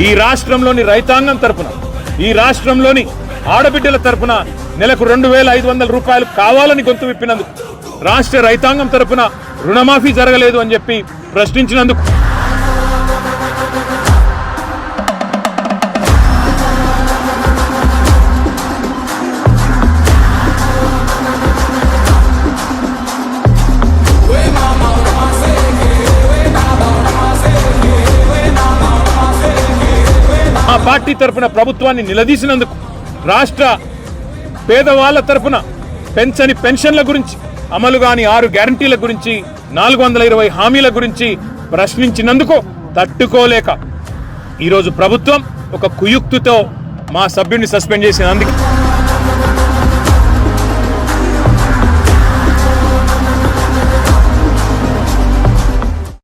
ఈ రాష్ట్రంలోని రైతాంగం తరపున ఈ రాష్ట్రంలోని ఆడబిడ్డల తరపున నెలకు రెండు వేల ఐదు వందల రూపాయలు కావాలని గొంతు విప్పినందుకు రాష్ట్ర రైతాంగం తరపున రుణమాఫీ జరగలేదు అని చెప్పి ప్రశ్నించినందుకు. మా పార్టీ తరఫున ప్రభుత్వాన్ని నిలదీసినందుకు రాష్ట్ర పేదవాళ్ళ తరపున పెంచని పెన్షన్ల గురించి అమలు కాని ఆరు గ్యారంటీల గురించి నాలుగు వందల ఇరవై హామీల గురించి ప్రశ్నించినందుకు తట్టుకోలేక ఈరోజు ప్రభుత్వం ఒక కుయుక్తితో మా సభ్యుడిని సస్పెండ్ చేసినందుకు